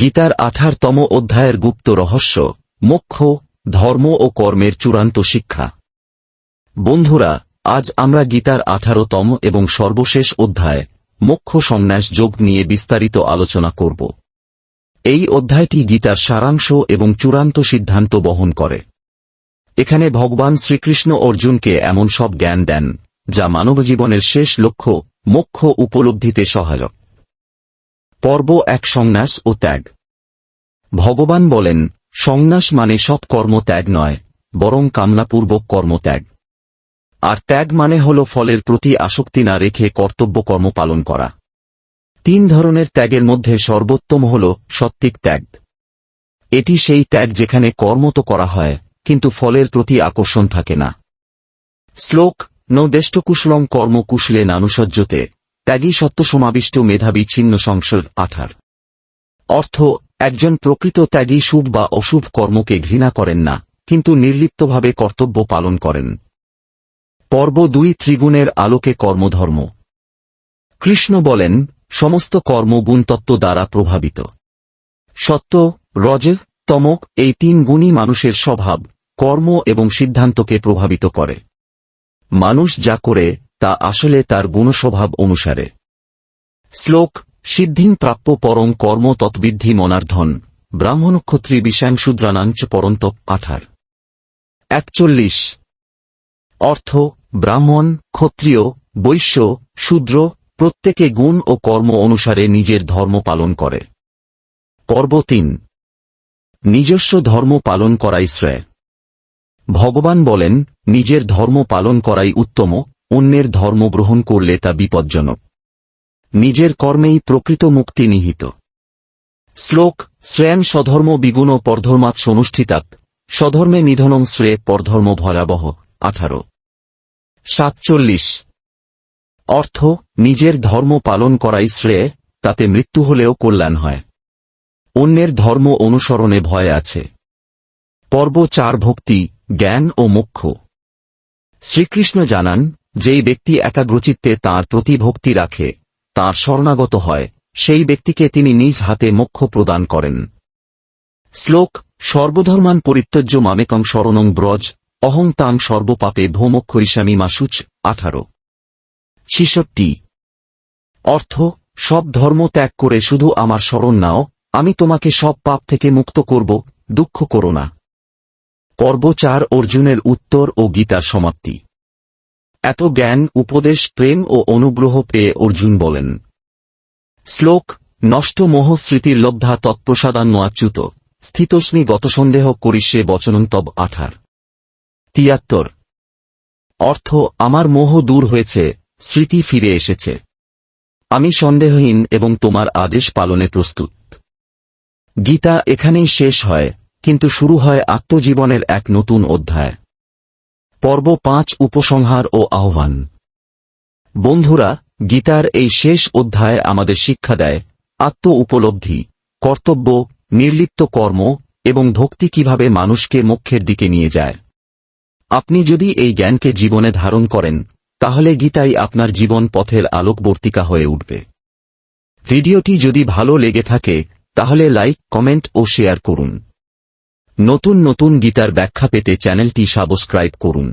গীতার আঠারতম অধ্যায়ের গুপ্ত রহস্য, মোক্ষ, ধর্ম ও কর্মের চূড়ান্ত শিক্ষা। বন্ধুরা, আজ আমরা গীতার আঠারোতম এবং সর্বশেষ অধ্যায়, মোক্ষ সন্ন্যাস যোগ নিয়ে বিস্তারিত আলোচনা করব। এই অধ্যায়টি গীতার সারাংশ এবং চূড়ান্ত সিদ্ধান্ত বহন করে। এখানে ভগবান শ্রীকৃষ্ণ অর্জুনকে এমন সব জ্ঞান দেন, যা মানবজীবনের শেষ লক্ষ্য, মোক্ষ উপলব্ধিতে সহায়ক। পর্ব এক সংন্যাস ও ত্যাগ। ভগবান বলেন সংন্যাস মানে সব কর্ম ত্যাগ নয়, বরং কামনাপূর্বক কর্মত্যাগ আর ত্যাগ মানে হল ফলের প্রতি আসক্তি না রেখে কর্তব্য কর্ম পালন করা। তিন ধরনের ত্যাগের মধ্যে সর্বোত্তম হল সত্ত্বিক ত্যাগ। এটি সেই ত্যাগ যেখানে কর্ম তো করা হয়, কিন্তু ফলের প্রতি আকর্ষণ থাকে না। শ্লোক, নদেষ্টকুশলং কর্ম কুশলে নানুসজ্জতে। ত্যাগী সত্যসমাবিষ্ট মেধাবী ছিন্ন সংসদ আঠার। অর্থ, একজন প্রকৃত ত্যাগী শুভ বা অশুভ কর্মকে ঘৃণা করেন না, কিন্তু নির্লিপ্তভাবে কর্তব্য পালন করেন। পর্ব দুই ত্রিগুণের আলোকে কর্মধর্ম। কৃষ্ণ বলেন, সমস্ত কর্ম গুণতত্ত্ব দ্বারা প্রভাবিত। সত্য, রজ, তমক এই তিন গুণই মানুষের স্বভাব, কর্ম এবং সিদ্ধান্তকে প্রভাবিত করে। মানুষ যা করে তা আসলে তার গুণস্বভাব অনুসারে। শ্লোক সিদ্ধিং প্রাপ্য পরং কর্ম তৎবিদ্ধি মনার্ধন ব্রাহ্মণক্ষত্রী বিষাং শূদ্রানাঞ্চ পরন্তপ আঠার একচল্লিশ। অর্থ, ব্রাহ্মণ, ক্ষত্রিয়, বৈশ্য, শূদ্র, প্রত্যেকে গুণ ও কর্ম অনুসারে নিজের ধর্ম পালন করে। পর্ব তিন। নিজস্ব ধর্ম পালন করাই শ্রেয়। ভগবান বলেন, নিজের ধর্ম পালন করাই উত্তম অন্যের ধর্ম গ্রহণ করলে তা বিপজ্জনক। নিজের কর্মেই প্রকৃত মুক্তি নিহিত। শ্লোক শ্রেয়ান স্বধর্ম বিগুণ পরধর্মাৎ অনুষ্ঠিতাৎ স্বধর্মে নিধনং শ্রেয় পরধর্ম ভয়াবহ, আঠারো। সাতচল্লিশ। অর্থ, নিজের ধর্ম পালন করাই শ্রেয়, তাতে মৃত্যু হলেও কল্যাণ হয়। অন্যের ধর্ম অনুসরণে ভয় আছে। পর্ব চার ভক্তি, জ্ঞান ও মোক্ষ। শ্রীকৃষ্ণ জানান যেই ব্যক্তি একাগ্রচিত্তে তাঁর প্রতি ভক্তি রাখে, তাঁর শরণাগত হয়, সেই ব্যক্তিকে তিনি নিজ হাতে মোক্ষ প্রদান করেন। শ্লোক, সর্বধর্মান পরিত্যজ্য মামেকং শরণং ব্রজ, অহং তাং সর্বপাপে ভৌমক্ষরিসামী মাসুচ, আঠারো। ছিষট্টি অর্থ, সব ধর্ম ত্যাগ করে শুধু আমার স্মরণ নাও, আমি তোমাকে সব পাপ থেকে মুক্ত করব, দুঃখ করো না। পর্ব চার অর্জুনের উত্তর ও গীতার সমাপ্তি। এত জ্ঞান, উপদেশ, প্রেম ও অনুগ্রহ পেয়ে অর্জুন বলেন। শ্লোক, নষ্ট মোহ স্মৃতির লব্ধা তৎপ্রসাদান্নচ্যুত স্থিতস্মি গতসন্দেহ করিষ্যে বচনন্তব আঠার। তিয়াত্তর। অর্থ, আমার মোহ দূর হয়েছে, স্মৃতি ফিরে এসেছে। আমি সন্দেহহীন এবং তোমার আদেশ পালনে প্রস্তুত। গীতা এখানেই শেষ হয়, কিন্তু শুরু হয় আত্মজীবনের এক নতুন অধ্যায়। পর্ব পাঁচ উপসংহার ও আহ্বান। বন্ধুরা, গীতার এই শেষ অধ্যায় আমাদের শিক্ষা দেয় আত্ম উপলব্ধি, কর্তব্য, নির্লিপ্ত কর্ম এবং ভক্তি কীভাবে মানুষকে মোক্ষের দিকে নিয়ে যায়। আপনি যদি এই জ্ঞানকে জীবনে ধারণ করেন, তাহলে গীতাই আপনার জীবন পথের আলোকবর্তিকা হয়ে উঠবে। ভিডিওটি যদি ভালো লেগে থাকে, তাহলে লাইক, কমেন্ট ও শেয়ার করুন। নতুন নতুন গীতার ব্যাখ্যা পেতে চ্যানেলটি সাবস্ক্রাইব করুন।